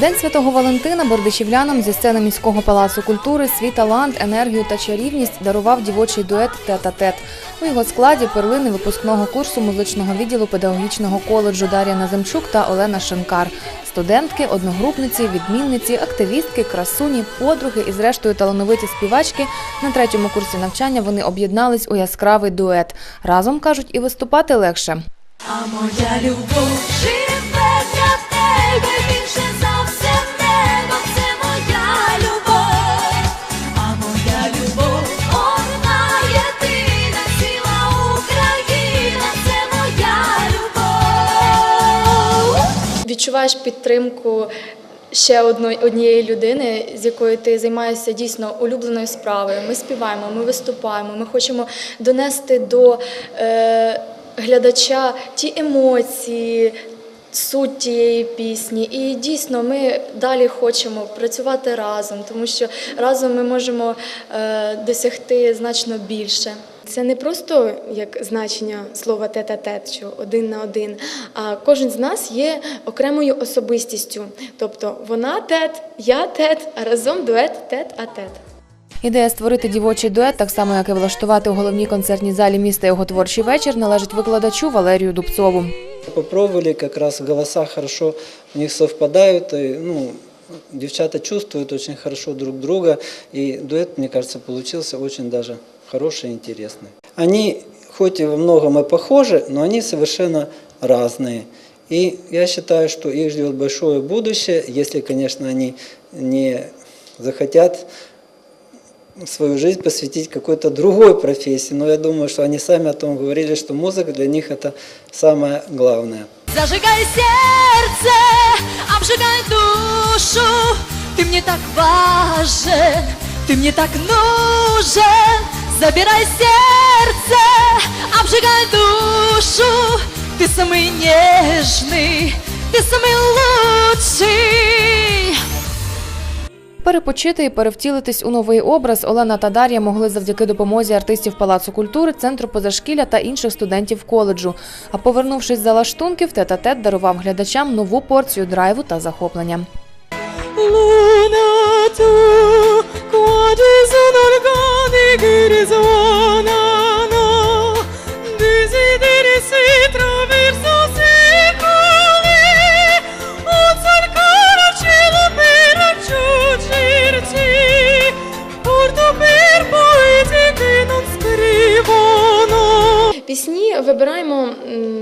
День святого Валентина бердичівлянам зі сцени міського палацу культури свій талант, енергію та чарівність дарував дівочий дует «Тет-а-тет». У його складі перлини випускного курсу музичного відділу педагогічного коледжу Дар'я Наземчук та Олена Шинкар. Студентки, одногрупниці, відмінниці, активістки, красуні, подруги і, зрештою, талановиті співачки на третьому курсі навчання вони об'єднались у яскравий дует. Разом кажуть, і виступати легше. А моя любов живе відчуваєш підтримку ще однієї людини, з якою ти займаєшся дійсно улюбленою справою. Ми співаємо, ми виступаємо, ми хочемо донести до е, глядача ті емоції. Суть тієї пісні, і дійсно ми далі хочемо працювати разом, тому що разом ми можемо е, досягти значно більше. Це не просто як значення слова тет-а-тет, що один на один, а кожен з нас є окремою особистістю. Тобто вона тет, я тет, а разом дует тет-а-тет. Ідея створити дівочий дует, так само як і влаштувати у головній концертній залі міста його творчий вечір, належить викладачу Валерію Дубцову. Попробовали, как раз голоса хорошо у них совпадают, и, ну, девчата чувствуют очень хорошо друг друга, и дуэт, мне кажется, получился очень даже хороший и интересный. Они хоть и во многом и похожи, но они совершенно разные. И я считаю, что их ждет большое будущее, если, конечно, они не захотят свою жизнь посвятить какой-то другой профессии. Но я думаю, что они сами о том говорили, что музыка для них это самое главное. Зажигай сердце, обжигай душу, ты мне так важен, ты мне так нужен. Забирай сердце, обжигай душу, ты самый нежный, ты самый лучший. Перепочити і перевтілитись у новий образ Олена та Дар'я могли завдяки допомозі артистів Палацу культури, центру позашкілля та інших студентів коледжу. А повернувшись за лаштунків, тет-а-тет дарував глядачам нову порцію драйву та захоплення. Luna Пісні вибираємо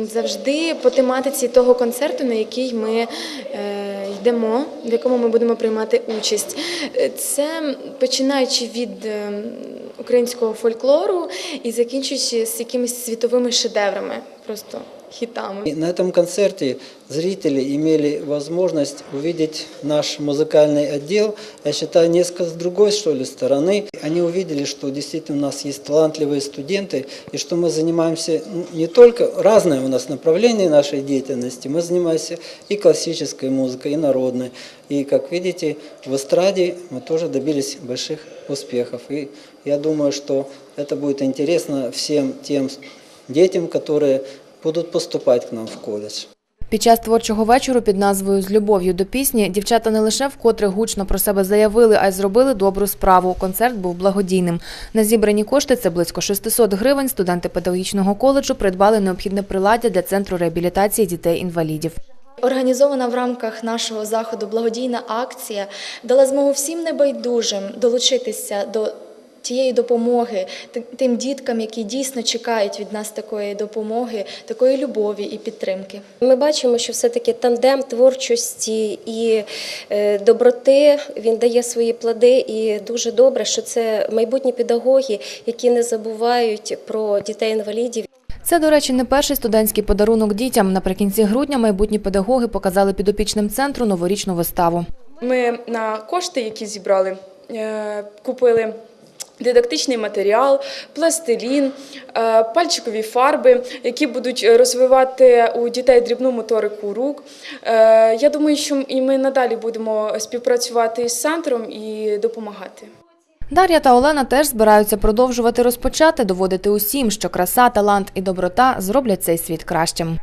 завжди по тематиці того концерту, на який ми е, йдемо, в якому ми будемо приймати участь. Е, Це починаючи від е, українського фольклору і закінчуючи з якимись світовими шедеврами, просто хітами. И на этом концерте зрители имели возможность увидеть наш музыкальный отдел, я считаю, несколько с другой, что ли, стороны. Они увидели, что действительно у нас есть талантливые студенты, и что мы занимаемся не только, разное у нас направление нашей деятельности, мы занимаемся и классической музыкой, и народной. И, как видите, в эстраде мы тоже добились больших успехов. И я думаю, что это будет интересно всем тем детям, которые будут поступать к нам в колледж. Під час творчого вечору під назвою З любов'ю до пісні дівчата не лише вкотре гучно про себе заявили, а й зробили добру справу. Концерт був благодійним. На зібрані кошти це близько 600 гривень. Студенти педагогічного коледжу придбали необхідне приладдя для центру реабілітації дітей-інвалідів. Організована в рамках нашого заходу благодійна акція дала змогу всім небайдужим долучитися до тієї допомоги тим діткам, які дійсно чекають від нас такої допомоги, такої любові і підтримки. Ми бачимо, що все-таки тандем творчості і е, доброти він дає свої плоди, і дуже добре, що це майбутні педагоги, які не забувають про дітей-інвалідів. Це, до речі, не перший студентський подарунок дітям. Наприкінці грудня майбутні педагоги показали підопічним центру новорічну виставу. Ми на кошти, які зібрали, е, купили дидактичний матеріал, пластилін, е, пальчикові фарби, які будуть розвивати у дітей дрібну моторику рук. Е, Я думаю, що і ми надалі будемо співпрацювати з центром і допомагати. Дар'я та Олена теж збираються продовжувати розпочати, доводити усім, що краса, талант і доброта зроблять цей світ кращим.